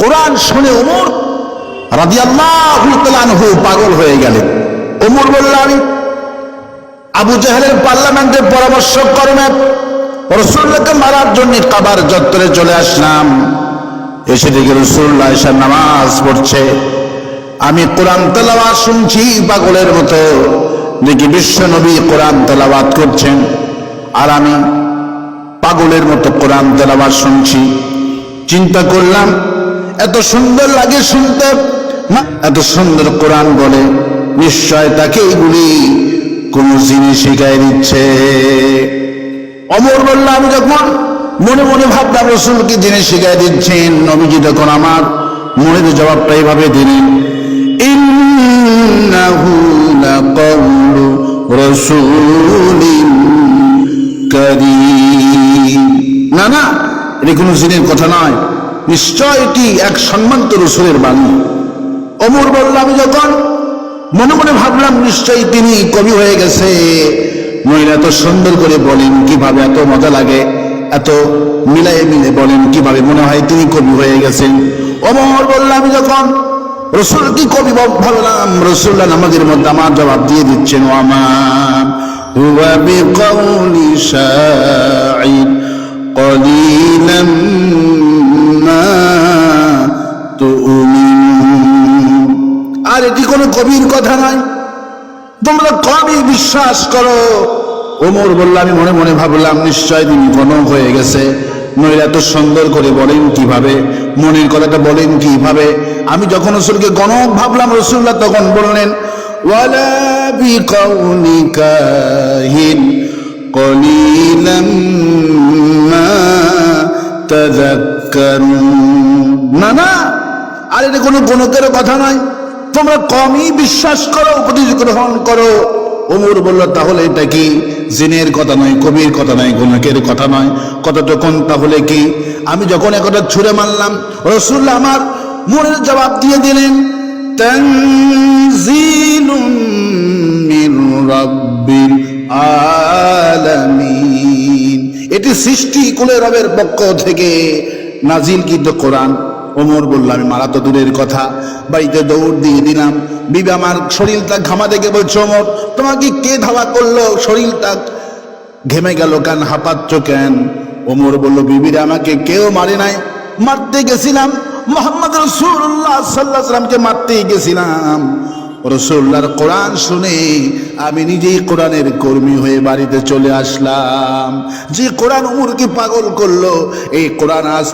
কোরআন শুনে ওমর রাদিয়াল্লাহু পাগল হয়ে গেলেন। ওমর বলল আমি আবু জাহেলের পার্লামেন্টে পরামর্শ করবে। রসুল্লাহকে মারার জন্য কাবার চত্বরে চলে আসলাম। এসে দেখি রসুল্লাহ এসে নামাজ পড়ছে। আমি কোরআন তেলাওয়াত শুনছি পাগলের মতো। দেখি বিশ্ব নবী কোরআন তেলাওয়াত করছেন। আর আমি পাগলের মতো কোরআন তেলাওয়াত শুনছি। চিন্তা করলাম এত সুন্দর লাগে শুনতে। এত সুন্দর কোরআন বলে। নিশ্চয় তাকে এইগুলি কোন জিনিস শিখাই দিচ্ছে। অমর বললাম, আমি যখন মনে মনে ভাবলাম রসুলকে জিনিস শিখাই দিচ্ছেন? নবীজি তখন আমার মনের জবাবটা এইভাবে দিলেন না না, এটা কোনো জিনের কথা নয়। নিশ্চয় এটি এক সম্মানিত রসুলের বাণী অমর বলল আমি যখন মনে মনে ভাবলাম নিশ্চয়ই তিনি কবি হয়ে গেছে মহিলা এত সুন্দর করে বলেন কিভাবে এত মজা লাগে এত মিলায়ে মিলে বলেন কিভাবে মনে হয় তিনি কবি হয়ে গেছেন অমর বলল আমি যখন রসুল কি কবি বল- ভাবলাম রসুল্লাহ নামাজের মধ্যে আমার জবাব দিয়ে দিচ্ছেন ও আমার হুয়া বিকৌলি শাইর قليلا কথা নাই তোমরা কবি বিশ্বাস করো। ওমর বলল, আমি মনে মনে ভাবলাম, নিশ্চয় তিনি ঘন হয়ে গেছে। নইরা তো সুন্দর করে বলেন কীভাবে? মনের কথাটা বলেন কীভাবে? আমি যখন রসুলকে গণক ভাবলাম রসুল্লাহ তখন বললেন না না, আর এটা কোনো গণকের কথা নয়। তোমরা কমই বিশ্বাস করো, উপদেশ গ্রহণ করো। ওমর বলল, তাহলে এটা কি? জিনের কথা নয়, কবির কথা নয় গণকের কথা নয়। কতটুকুন তাহলে কি? আমি যখন একটা ছুড়ে মারলাম রসুল্লাহ আমার মনের জবাব দিয়ে দিলেন এটি সৃষ্টি কুলে রবের পক্ষ থেকে নাজিল কিন্তু কোরআন। ওমর বললাম আমি মারা তো দূরের কথা। বাড়িতে দৌড় দিয়ে দিলাম। বিবি আমার শরীরটা ঘামা দেখে বলছে, ওমর, তোমাকে কে ধাওয়া করল? শরীরটা ঘেমে গেল কেন? হাঁপাচ্ছ কেন? ওমর বলল, বিবিরে আমাকে কেউ মারে নাই। মারতে গেছিলাম। মোহাম্মদ রসুল্লাহ সাল্লাহ সাল্লামকে মারতে গেছিলাম। রসুল্লাহর কোরআন শুনে আমি নিজেই কোরআনের কর্মী হয়ে বাড়িতে চলে আসলাম। যে কোরআন উমরকে পাগল করল, এই কোরআন আজ